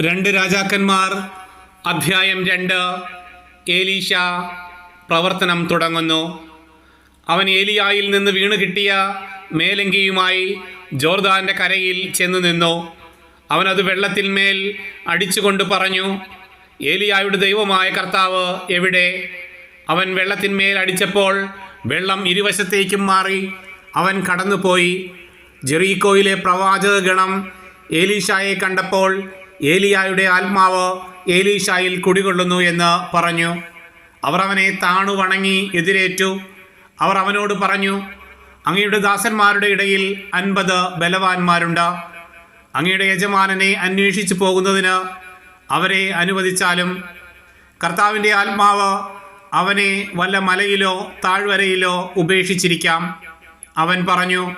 രണ്ട് രാജാക്കന്മാർ അധ്യായം രണ്ട് ഏലീഷ പ്രവർത്തനം തുടങ്ങുന്നു. അവൻ ഏലിയായിൽ നിന്ന് വീണ് കിട്ടിയ മേലങ്കിയുമായി ജോർദാന്റെ കരയിൽ ചെന്നു നിന്നു. അവനത് വെള്ളത്തിന്മേൽ അടിച്ചുകൊണ്ട് പറഞ്ഞു ഏലിയായുടെ ദൈവമായ കർത്താവ് എവിടെ? അവൻ വെള്ളത്തിന്മേൽ അടിച്ചപ്പോൾ വെള്ളം ഇരുവശത്തേക്കും മാറി. അവൻ കടന്നുപോയി. ജെറീക്കോയിലെ പ്രവാചകഗണം ഏലീഷായെ കണ്ടപ്പോൾ ഏലിയായുടെ ആത്മാവ് ഏലീഷായിൽ കുടികൊള്ളുന്നു എന്ന് പറഞ്ഞു. അവർ അവനെ താണു വണങ്ങി എതിരേറ്റു. അവർ അവനോട് പറഞ്ഞു അങ്ങയുടെ ദാസന്മാരുടെ ഇടയിൽ അൻപത് ബലവാന്മാരുണ്ട്. അങ്ങയുടെ യജമാനനെ അന്വേഷിച്ചു പോകുന്നതിന് അവരെ അനുവദിച്ചാലും കർത്താവിന്റെ ആത്മാവ് അവനെ വല്ല മലയിലോ താഴ്വരയിലോ ഉപേക്ഷിച്ചിരിക്കാം. അവൻ പറഞ്ഞു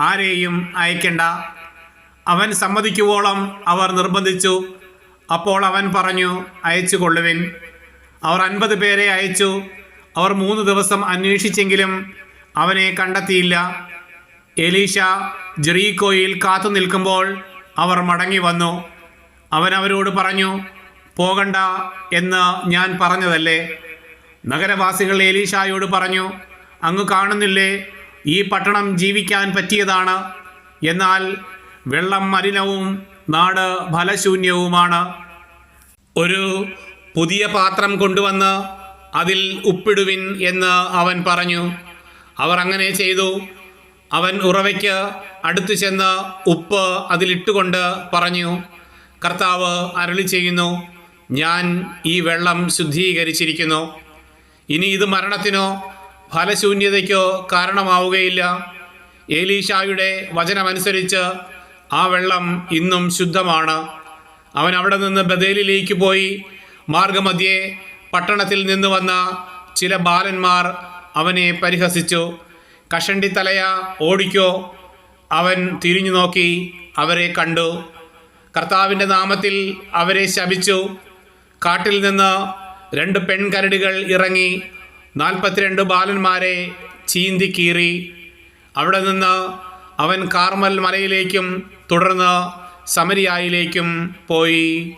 ആരെയും അയക്കണ്ട. അവൻ സമ്മതിക്കുവോളം അവർ നിർബന്ധിച്ചു. അപ്പോൾ അവൻ പറഞ്ഞു അയച്ചു കൊള്ളുവിൻ. അവർ അൻപത് പേരെ അയച്ചു. അവർ മൂന്ന് ദിവസം അന്വേഷിച്ചെങ്കിലും അവനെ കണ്ടെത്തിയില്ല. എലീഷ ജെറീക്കോയിൽ കാത്തു നിൽക്കുമ്പോൾ അവർ മടങ്ങി വന്നു. അവൻ അവരോട് പറഞ്ഞു പോകണ്ട എന്ന് ഞാൻ പറഞ്ഞതല്ലേ? നഗരവാസികൾ എലീഷായോട് പറഞ്ഞു അങ്ങ് കാണുന്നില്ലേ ഈ പട്ടണം ജീവിക്കാൻ പറ്റിയതാണ്. എന്നാൽ വെള്ളം മലിനവും നാട് ഫലശൂന്യവുമാണ്. ഒരു പുതിയ പാത്രം കൊണ്ടുവന്ന് അതിൽ ഉപ്പിടുവിൻ എന്ന് അവൻ പറഞ്ഞു. അവർ അങ്ങനെ ചെയ്തു. അവൻ ഉറവയ്ക്ക് അടുത്തു ചെന്ന് ഉപ്പ് അതിലിട്ടുകൊണ്ട് പറഞ്ഞു കർത്താവ് അരളി ചെയ്യുന്നു ഞാൻ ഈ വെള്ളം ശുദ്ധീകരിച്ചിരിക്കുന്നു. ഇനി ഇത് മരണത്തിനോ ഫലശൂന്യതയ്ക്കോ കാരണമാവുകയില്ല. ഏലീഷായുടെ വചനമനുസരിച്ച് ആ വെള്ളം ഇന്നും ശുദ്ധമാണ്. അവൻ അവിടെ നിന്ന് ബദേലിലേക്ക് പോയി. മാർഗമധ്യേ പട്ടണത്തിൽ നിന്ന് വന്ന ചില ബാലന്മാർ അവനെ പരിഹസിച്ചു. കഷണ്ടി തലയ ഓടിക്കോ. അവൻ തിരിഞ്ഞു നോക്കി അവരെ കണ്ടു. കർത്താവിന്റെ നാമത്തിൽ അവരെ ശപിച്ചു. കാട്ടിൽ നിന്ന് രണ്ട് പെൺകരടികൾ ഇറങ്ങി നാൽപ്പത്തിരണ്ട് ബാലന്മാരെ ചീന്തി കീറി. അവിടെ നിന്ന് അവൻ കാർമൽ മലയിലേക്കും തുടർന്ന് സമരിയായിലേക്കും പോയി.